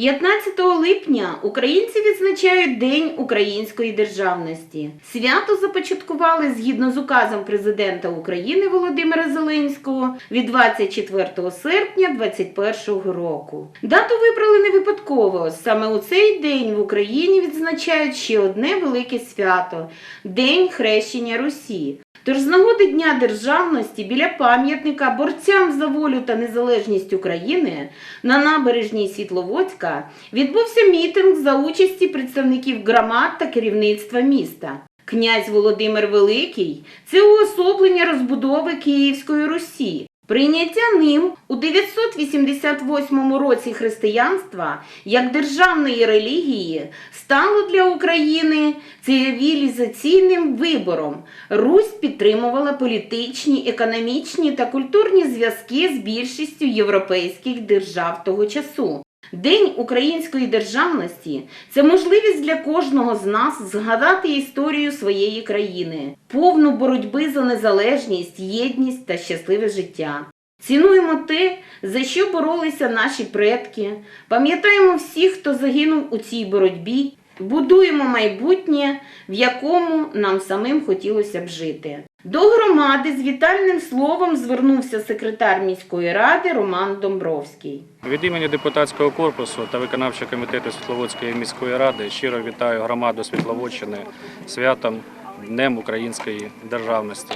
15 липня українці відзначають День української державності. Свято започаткували згідно з указом президента України Володимира Зеленського від 24 серпня 2021 року. Дату вибрали не випадково. Саме у цей день в Україні відзначають ще одне велике свято День хрещення Русі. Тож з нагоди Дня державності біля пам'ятника борцям за волю та незалежність України на набережній Світловодська відбувся мітинг за участі представників громад та керівництва міста. Князь Володимир Великий це уособлення розбудови Київської Русі. Прийняття ним у 988 році християнства як державної релігії стало для України цивілізаційним вибором. Русь підтримувала політичні, економічні та культурні зв'язки з більшістю європейських держав того часу. День української державності це можливість для кожного з нас згадати історію своєї країни, повну боротьби за незалежність, єдність та щасливе життя. Цінуємо те, за що боролися наші предки, пам'ятаємо всіх, хто загинув у цій боротьбі, будуємо майбутнє, в якому нам самим хотілося б жити. До громади з вітальним словом звернувся секретар міської ради Роман Домбровський. Від імені депутатського корпусу та виконавчого комітету Світловодської міської ради щиро вітаю громаду Світловодщини святом Днем Української державності.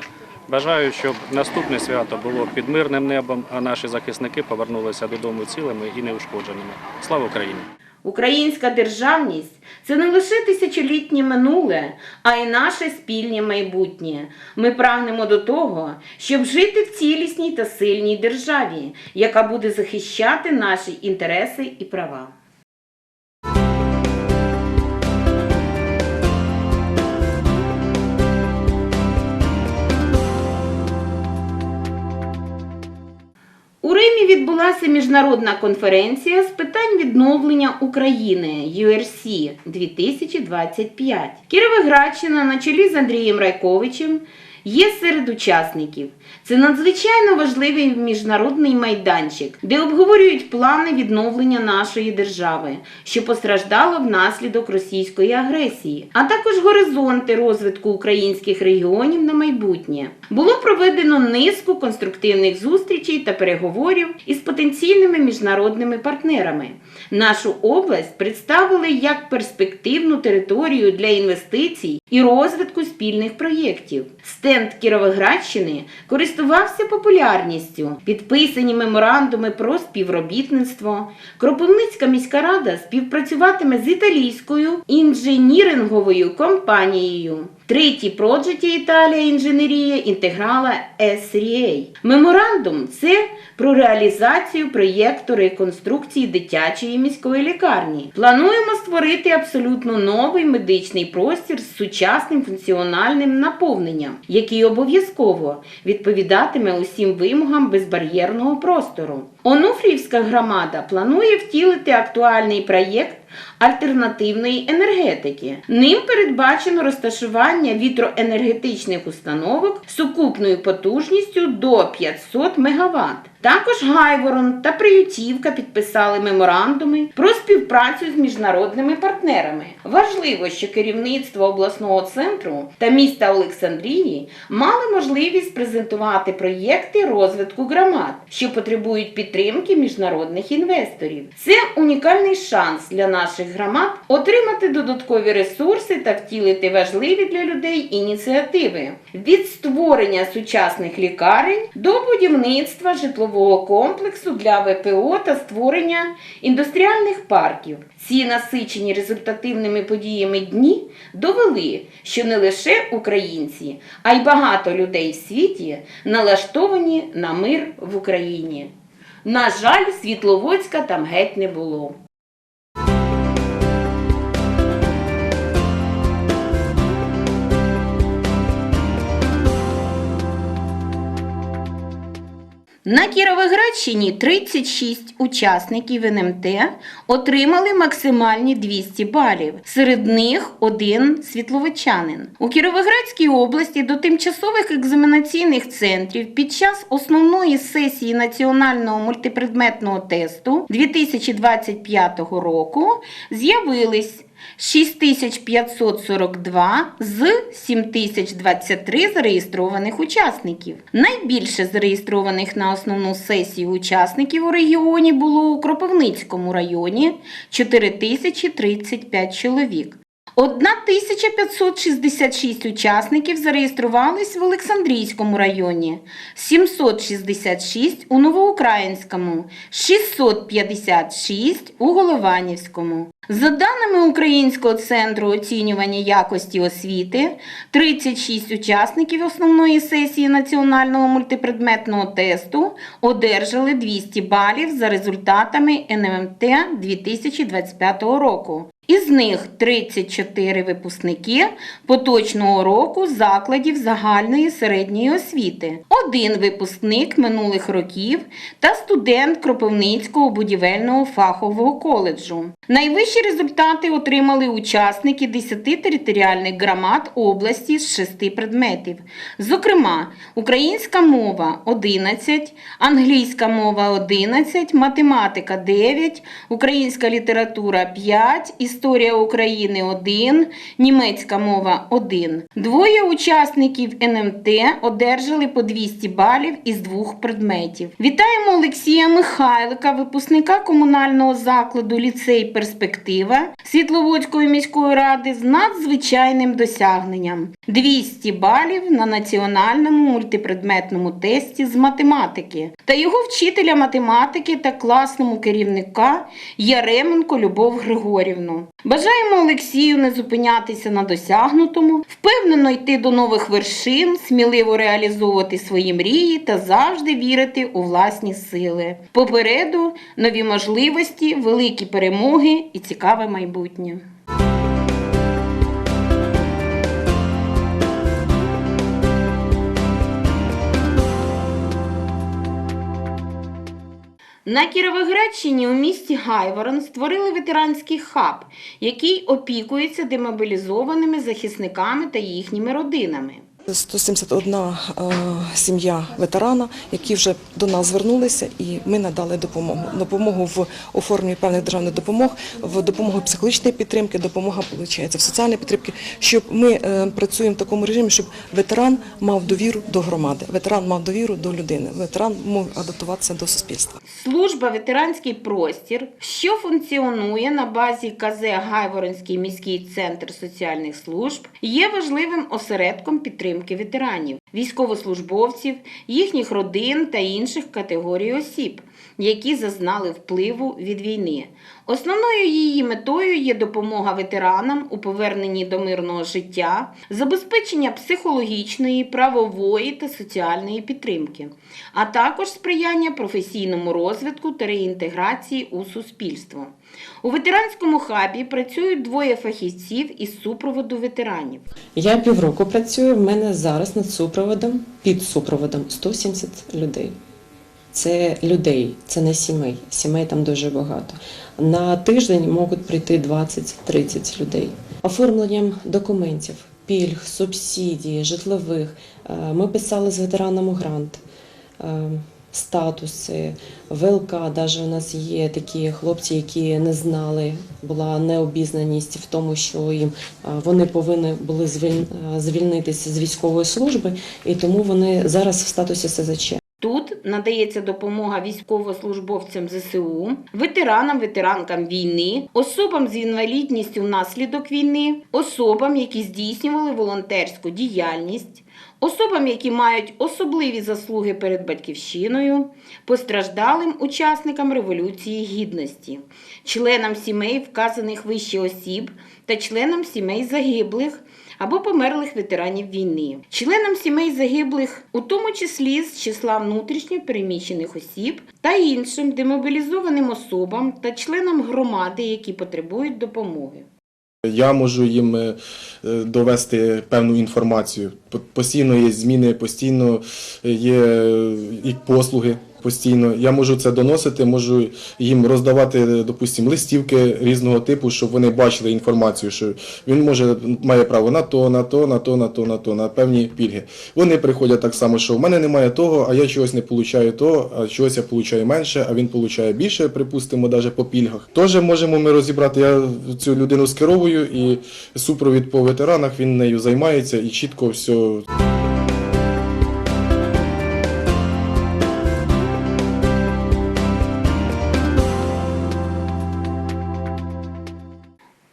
Бажаю, щоб наступне свято було під мирним небом, а наші захисники повернулися додому цілими і неушкодженими. Слава Україні! Українська державність це не лише тисячолітнє минуле, а й наше спільне майбутнє. Ми прагнемо до того, щоб жити в цілісній та сильній державі, яка буде захищати наші інтереси і права. У Римі відбулася міжнародна конференція з питань відновлення України URC 2025. Кіровоградщина на чолі з Андрієм Райковичем є серед учасників. Це надзвичайно важливий міжнародний майданчик, де обговорюють плани відновлення нашої держави, що постраждало внаслідок російської агресії, а також горизонти розвитку українських регіонів на майбутнє. Було проведено низку конструктивних зустрічей та переговорів із потенційними міжнародними партнерами. Нашу область представили як перспективну територію для інвестицій і розвитку спільних проєктів. Стенд Кіровоградщини користувався популярністю. Підписані меморандуми про співробітництво. Кропивницька міська рада співпрацюватиме з італійською інженіринговою компанією. Третій проджеті Італія інженерія інтеграла SRA. Меморандум це про реалізацію проєкту реконструкції дитячої міської лікарні. Плануємо створити абсолютно новий медичний простір з сучасним функціональним наповненням, який обов'язково відповідатиме усім вимогам безбар'єрного простору. Онуфріївська громада планує втілити актуальний проєкт альтернативної енергетики. Ним передбачено розташування вітроенергетичних установок сукупною потужністю до 500 МВт. Також Гайворон та Приютівка підписали меморандуми про співпрацю з міжнародними партнерами. Важливо, що керівництво обласного центру та міста Олександрії мали можливість презентувати проєкти розвитку громад, що потребують підтримки міжнародних інвесторів. Це унікальний шанс для наших громад отримати додаткові ресурси та втілити важливі для людей ініціативи від створення сучасних лікарень до будівництва житлового комплексу для ВПО та створення індустріальних парків. Ці насичені результативними подіями дні довели, що не лише українці, а й багато людей в світі налаштовані на мир в Україні. На жаль, Світловодська там геть не було. На Кіровоградщині 36 учасників НМТ отримали максимальні 200 балів. Серед них один світловичанин. У Кіровоградській області до тимчасових екзаменаційних центрів під час основної сесії національного мультипредметного тесту 2025 року з'явились 6542 з 7023 зареєстрованих учасників. Найбільше зареєстрованих на основну сесію учасників у регіоні було у Кропивницькому районі 4035 чоловік. 1566 учасників зареєструвались в Олександрійському районі, 766 у Новоукраїнському, 656 у Голованівському. За даними Українського центру оцінювання якості освіти, 36 учасників основної сесії національного мультипредметного тесту одержали 200 балів за результатами НМТ 2025 року. Із них 34 випускники поточного року закладів загальної середньої освіти, один випускник минулих років та студент Кропивницького будівельного фахового коледжу. Найвищі результати отримали учасники 10 територіальних громад області з 6 предметів. Зокрема, українська мова 11, англійська мова 11, математика 9, українська література 5, історія України 1, німецька мова 1. Двоє учасників НМТ одержали по 200 балів із двох предметів. Вітаємо Олексія Михайлика, випускника комунального закладу ліцей Перспектива Світловодської міської ради з надзвичайним досягненням 200 балів на національному мультипредметному тесті з математики та його вчителя математики та класному керівника Яременко Любов Григорівну. Бажаємо Олексію не зупинятися на досягнутому, впевнено йти до нових вершин, сміливо реалізовувати свої мрії та завжди вірити у власні сили. Попереду нові можливості, великі перемоги і цікаве майбутнє. На Кіровоградщині у місті Гайворон створили ветеранський хаб, який опікується демобілізованими захисниками та їхніми родинами. 171 е, сім'я ветерана, які вже до нас звернулися, і ми надали допомогу. Допомогу в оформленні певних державних допомог, в допомогу психологічної підтримки, допомога виходить, в соціальній підтримці, щоб ми е, працюємо в такому режимі, щоб ветеран мав довіру до громади, ветеран мав довіру до людини, ветеран мав адаптуватися до суспільства. Служба ветеранський простір, що функціонує на базі КЗ Гайворонський міський центр соціальних служб, є важливим осередком підтримки ветеранів, військовослужбовців, їхніх родин та інших категорій осіб, які зазнали впливу від війни. Основною її метою є допомога ветеранам у поверненні до мирного життя, забезпечення психологічної, правової та соціальної підтримки, а також сприяння професійному розвитку та реінтеграції у суспільство. У ветеранському хабі працюють двоє фахівців із супроводу ветеранів. Я півроку працюю. В мене зараз над супроводом, під супроводом 170 людей. Це людей, це не сімей. Сімей там дуже багато. На тиждень можуть прийти 20-30 людей. Оформленням документів, пільг, субсидій, житлових. Е, Ми писали з ветеранами грант, е, статуси, ВЛК. Навіть у нас є такі хлопці, які не знали, була необізнаність в тому, що їм е, вони повинні були звіль- звільнитися з військової служби, і тому вони зараз в статусі СЗЧ. Тут надається допомога військовослужбовцям ЗСУ, ветеранам, ветеранкам війни, особам з інвалідністю внаслідок війни, особам, які здійснювали волонтерську діяльність, особам, які мають особливі заслуги перед батьківщиною, постраждалим учасникам Революції Гідності, членам сімей вказаних вище осіб та членам сімей загиблих або померлих ветеранів війни, членам сімей загиблих, у тому числі з числа внутрішньо переміщених осіб та іншим демобілізованим особам та членам громади, які потребують допомоги. Я можу їм е, довести певну інформацію. Постійно є зміни, постійно є е, і послуги. Постійно. Я можу це доносити, можу їм роздавати, допустимо, листівки різного типу, щоб вони бачили інформацію, що він може має право на то, на то, на то, на то, на то, на певні пільги. Вони приходять так само, що в мене немає того, а я чогось не получаю того, а чогось я получаю менше, а він получає більше, припустимо, навіть по пільгах. Теж можемо ми розібрати. Я цю людину скеровую і супровід по ветеранах він нею займається і чітко все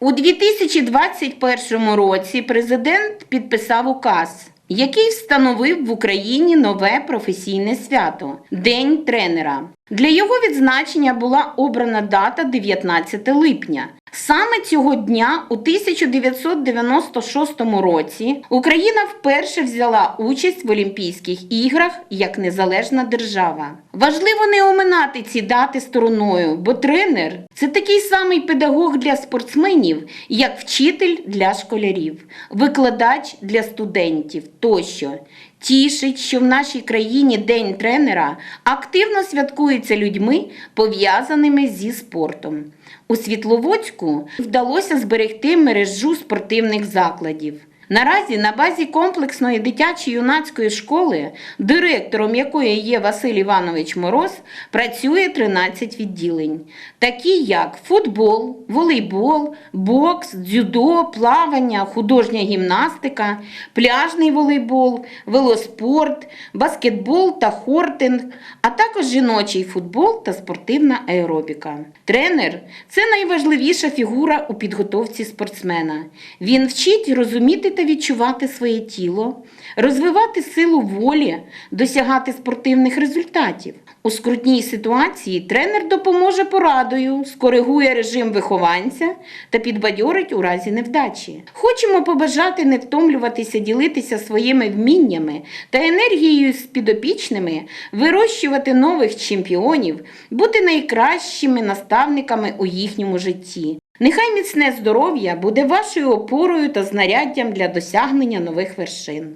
У 2021 році президент підписав указ, який встановив в Україні нове професійне свято День тренера. Для його відзначення була обрана дата 19 липня. Саме цього дня, у 1996 році, Україна вперше взяла участь в Олімпійських іграх як незалежна держава. Важливо не оминати ці дати стороною, бо тренер це такий самий педагог для спортсменів, як вчитель для школярів, викладач для студентів тощо. Тішить, що в нашій країні День тренера активно святкується людьми, пов'язаними зі спортом. У Світловодську вдалося зберегти мережу спортивних закладів. Наразі на базі комплексної дитячо-юнацької школи, директором якої є Василь Іванович Мороз, працює 13 відділень, такі як футбол, волейбол, бокс, дзюдо, плавання, художня гімнастика, пляжний волейбол, велоспорт, баскетбол та хортинг, а також жіночий футбол та спортивна аеробіка. Тренер це найважливіша фігура у підготовці спортсмена. Він вчить розуміти та відчувати своє тіло, розвивати силу волі, досягати спортивних результатів. У скрутній ситуації тренер допоможе порадою, скоригує режим вихованця та підбадьорить у разі невдачі. Хочемо побажати не втомлюватися ділитися своїми вміннями та енергією з підопічними, вирощувати нових чемпіонів, бути найкращими наставниками у їхньому житті. Нехай міцне здоров'я буде вашою опорою та знаряддям для досягнення нових вершин.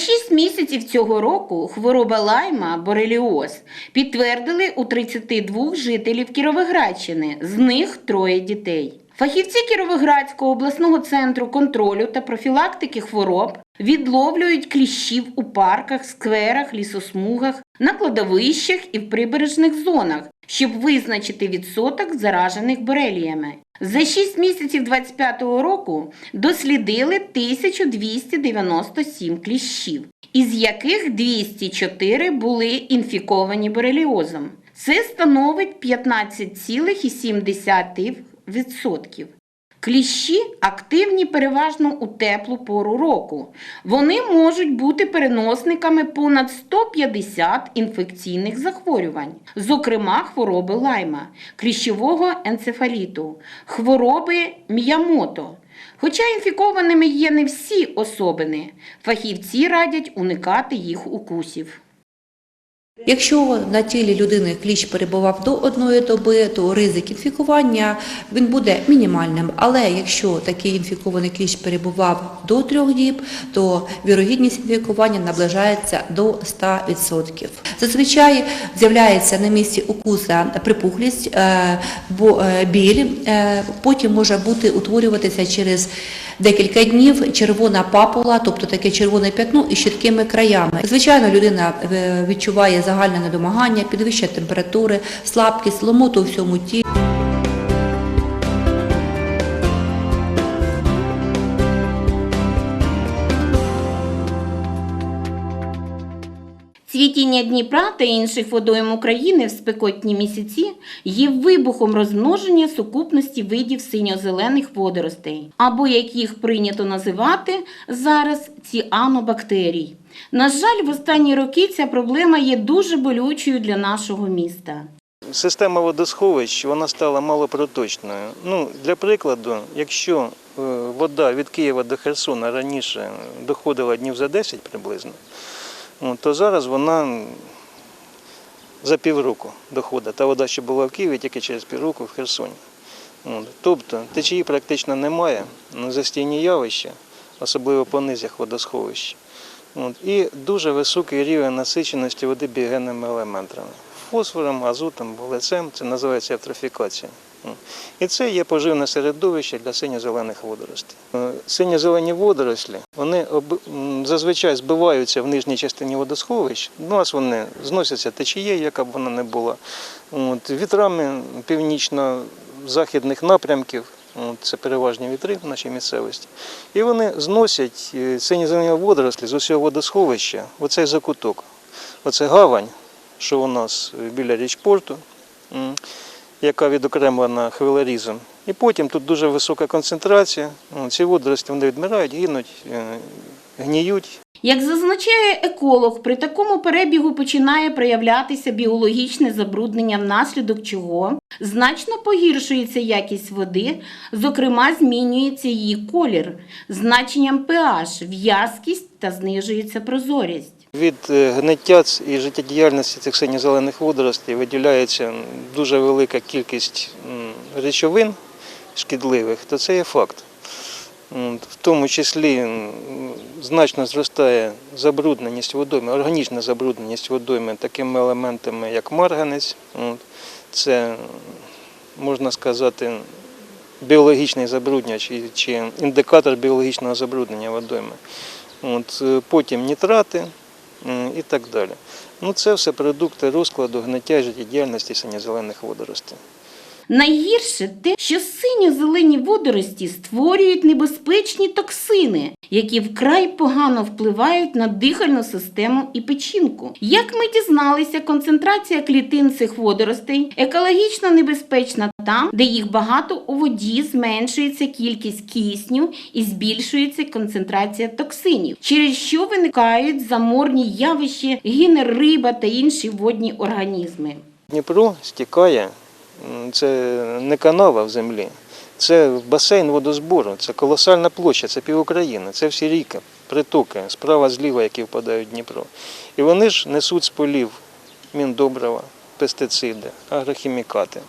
6 місяців цього року хвороба лайма бореліоз підтвердили у 32 жителів Кіровоградщини, з них троє дітей. Фахівці Кіровоградського обласного центру контролю та профілактики хвороб відловлюють кліщів у парках, скверах, лісосмугах, на кладовищах і в прибережних зонах, щоб визначити відсоток заражених бореліями. За 6 місяців 2025 року дослідили 1297 кліщів, із яких 204 були інфіковані бореліозом. Це становить 15,7%. Кліщі активні переважно у теплу пору року. Вони можуть бути переносниками понад 150 інфекційних захворювань, зокрема хвороби лайма, кліщового енцефаліту, хвороби міямото. Хоча інфікованими є не всі особини, фахівці радять уникати їх укусів. Якщо на тілі людини кліщ перебував до одної доби, то ризик інфікування він буде мінімальним. Але якщо такий інфікований кліщ перебував до трьох діб, то вірогідність інфікування наближається до 100%. Зазвичай з'являється на місці укуса припухлість, е, е, біль, е, потім може бути утворюватися через декілька днів червона папула, тобто таке червоне п'ятно із чіткими краями. Звичайно, людина відчуває загальне недомагання, підвищення температури, слабкість, ломоту у всьому тілі. Цвітіння Дніпра та інших водойм України в спекотні місяці є вибухом розмноження сукупності видів синьо-зелених водоростей, або як їх прийнято називати зараз ціанобактерій. На жаль, в останні роки ця проблема є дуже болючою для нашого міста. система водосховищ вона стала малопроточною. Ну, для прикладу, якщо е, вода від Києва до Херсона раніше доходила днів за 10 приблизно, ну, то зараз вона за півроку доходить. Та вода, що була в Києві, тільки через півроку в Херсоні. Тобто течії практично немає, ну, застійні явища, особливо по низях водосховищ. От. І дуже високий рівень насиченості води біогенними елементами. Фосфором, азотом, вуглецем, це називається евтрофікація. І це є поживне середовище для синьо-зелених водоростей. Е, Синьо-зелені водорослі вони зазвичай збиваються в нижній частині водосховищ. У нас вони зносяться течією, яка б вона не була. От, вітрами північно-західних напрямків, це переважні вітри в нашій місцевості. І вони зносять сині синьо-зелені водорослі з усього водосховища, оцей закуток. Оце гавань, що у нас е, біля річпорту, яка відокремлена хвилерізом. І потім тут дуже висока концентрація. Ці водорослі вони відмирають, гинуть, е, гніють. Як зазначає еколог, при такому перебігу починає проявлятися біологічне забруднення, внаслідок чого значно погіршується якість води, зокрема, змінюється її колір, значенням pH, в'язкість та знижується прозорість. Від е, гниття і життєдіяльності цих синьо-зелених водоростей виділяється дуже велика кількість речовин шкідливих, то це є факт. В тому числі значно зростає забрудненість водойми, органічна забрудненість водойми такими елементами, як марганець. Це, можна сказати, біологічний забрудняч чи індикатор біологічного забруднення водойми. Е, потім нітрати і так далі. Ну, це все продукти розкладу гниття життєдіяльності синьо-зелених водоростей. Найгірше те, що синьо-зелені водорості створюють небезпечні токсини, які вкрай погано впливають на дихальну систему і печінку. Як ми дізналися, концентрація клітин цих водоростей екологічно небезпечна там, де їх багато у воді зменшується кількість кисню і збільшується концентрація токсинів, через що виникають заморні явища, гине риба та інші водні організми. Дніпро стікає, це не канава в землі, це басейн водозбору, це колосальна площа, це пів України, це всі ріки, притоки, справа зліва, які впадають в Дніпро. І вони ж несуть з полів міндобрива, пестициди, агрохімікати.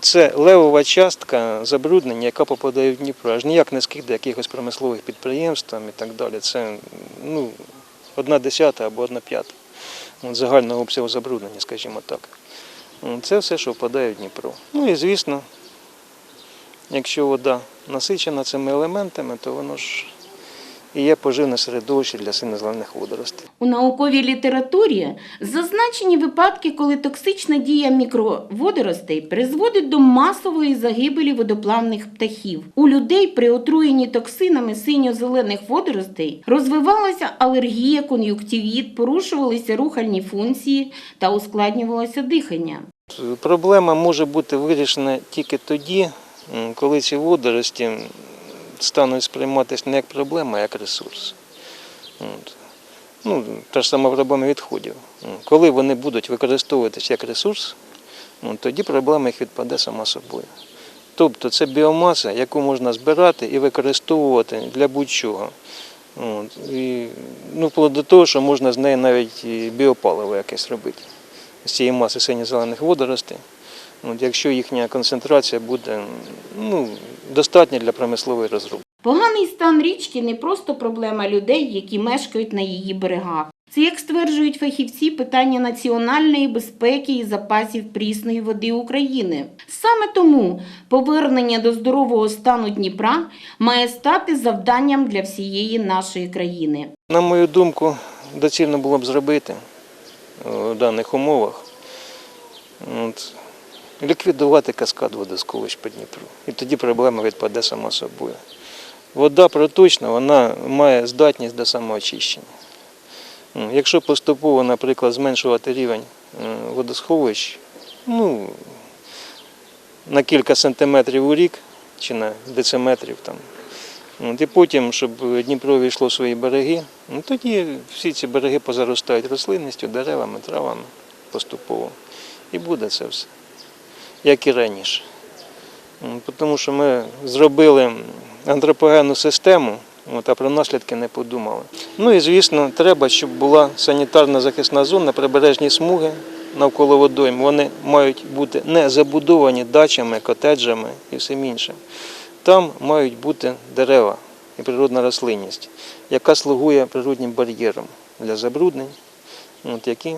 Це левова частка забруднення, яка попадає в Дніпро, аж ніяк не скиде якихось промислових підприємств і так далі. Це ну, одна десята або одна п'ята загального обсягу забруднення, скажімо так. Це все, що впадає в Дніпро. Ну і звісно, якщо вода насичена цими елементами, то воно ж і є поживне середовище для синьо-зелених водоростей. У науковій літературі зазначені випадки, коли токсична дія мікроводоростей призводить до масової загибелі водоплавних птахів. У людей при отруєнні токсинами синьо-зелених водоростей розвивалася алергія, кон'юктивіт, порушувалися рухальні функції та ускладнювалося дихання. Проблема може бути вирішена тільки тоді, коли ці водорості стануть сприйматися не як проблема, а як ресурс. Ну, та ж сама проблема відходів. Коли вони будуть використовуватися як ресурс, ну, тоді проблема їх відпаде сама собою. Тобто це біомаса, яку можна збирати і використовувати для будь-чого. Ну, вплоть до того, що можна з неї навіть біопаливо якесь робити з цієї маси синьо-зелених водоростей. От, якщо їхня концентрація буде ну, достатня для промислової розробки. Поганий стан річки не просто проблема людей, які мешкають на її берегах. Це, як стверджують фахівці, питання національної безпеки і запасів прісної води України. Саме тому повернення до здорового стану Дніпра має стати завданням для всієї нашої країни. На мою думку, доцільно було б зробити в даних умовах от, ліквідувати каскад водосховищ по Дніпру. І тоді проблема відпаде сама собою. Вода проточна, вона має здатність до самоочищення. Ну, Якщо поступово, наприклад, зменшувати рівень е, водосховищ, ну, на кілька сантиметрів у рік чи на дециметрів там, От, і потім, щоб Дніпро війшло в свої береги, ну, тоді всі ці береги позаростають рослинністю, деревами, травами поступово. І буде це все, як і раніше. Тому що ми зробили антропогенну систему, от, а про наслідки не подумали. Ну і звісно, треба, щоб була санітарна захисна зона, прибережні смуги навколо водойм. Вони мають бути не забудовані дачами, котеджами і всім іншим. Там мають бути дерева і природна рослинність, яка слугує природнім бар'єром для забруднень, от, які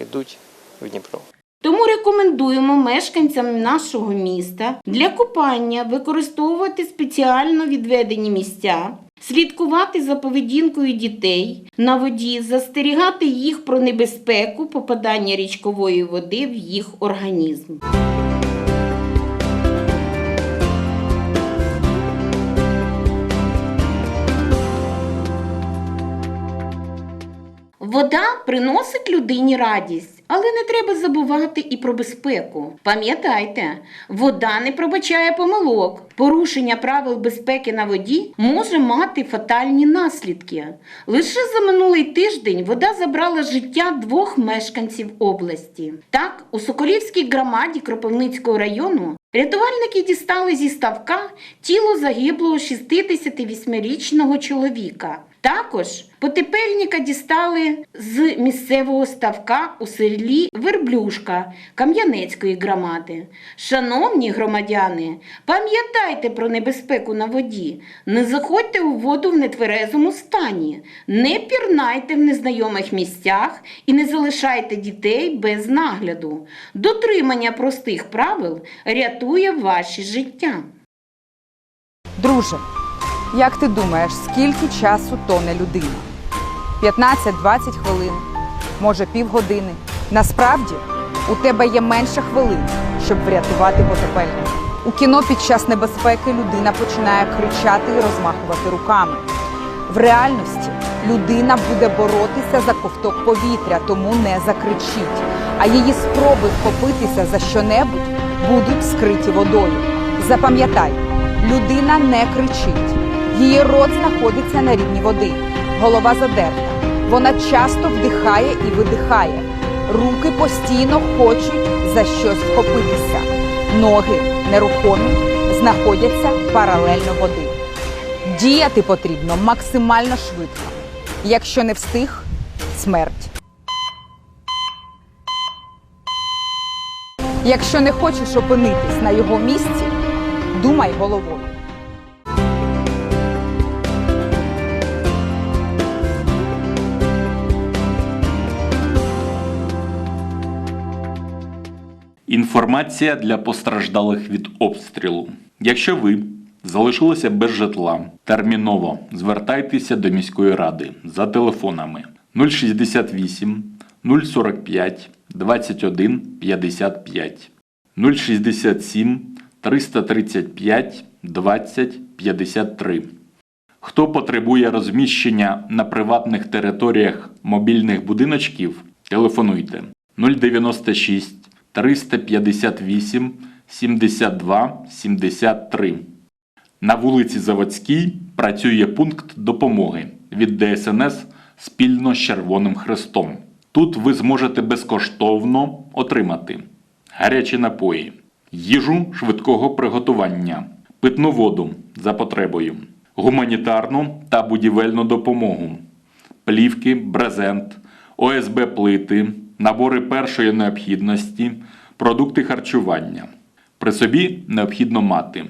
йдуть в Дніпро. Тому рекомендуємо мешканцям нашого міста для купання використовувати спеціально відведені місця, слідкувати за поведінкою дітей на воді, застерігати їх про небезпеку попадання річкової води в їх організм. Вода приносить людині радість, але не треба забувати і про безпеку. Пам'ятайте, вода не пробачає помилок. Порушення правил безпеки на воді може мати фатальні наслідки. Лише за минулий тиждень вода забрала життя двох мешканців області. Так, у Соколівській громаді Кропивницького району Рятувальники дістали зі ставка тіло загиблого 68-річного чоловіка. Також потепельника дістали з місцевого ставка у селі Верблюшка Кам'янецької громади. Шановні громадяни, пам'ятайте про небезпеку на воді. Не заходьте у воду в нетверезому стані, не пірнайте в незнайомих місцях і не залишайте дітей без нагляду. Дотримання простих правил рятує ваші життя. Друже, як ти думаєш, скільки часу тоне людина? 15-20 хвилин, може півгодини. Насправді у тебе є менше хвилин, щоб врятувати потопельника. У кіно під час небезпеки людина починає кричати і розмахувати руками. В реальності людина буде боротися за ковток повітря, тому не закричить. А її спроби вхопитися за щонебудь будуть скриті водою. Запам'ятай, людина не кричить. Її рот знаходиться на рівні води, голова задерта. Вона часто вдихає і видихає. Руки постійно хочуть за щось вхопитися. Ноги нерухомі, знаходяться паралельно води. Діяти потрібно максимально швидко. Якщо не встиг, смерть. Якщо не хочеш опинитись на його місці, думай головою. Інформація для постраждалих від обстрілу. Якщо ви залишилися без житла, терміново звертайтеся до міської ради за телефонами 068 045 21 55 067 335 20 53. Хто потребує розміщення на приватних територіях мобільних будиночків, телефонуйте 096 358 72 73. На вулиці Заводській працює пункт допомоги від ДСНС спільно з Червоним Хрестом. Тут ви зможете безкоштовно отримати гарячі напої, їжу швидкого приготування, питну воду за потребою, гуманітарну та будівельну допомогу, плівки, брезент, ОСБ плити, набори першої необхідності, продукти харчування. При собі необхідно мати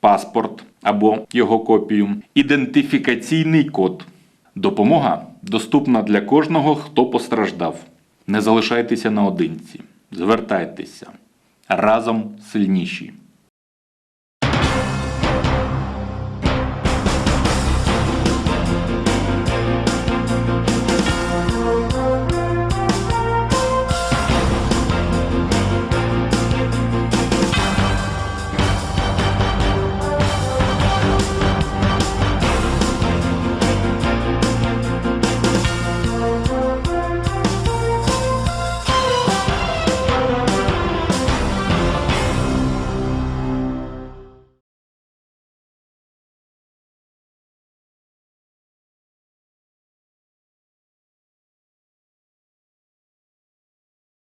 паспорт або його копію, ідентифікаційний код. Допомога доступна для кожного, хто постраждав. Не залишайтеся наодинці. Звертайтеся разом сильніші.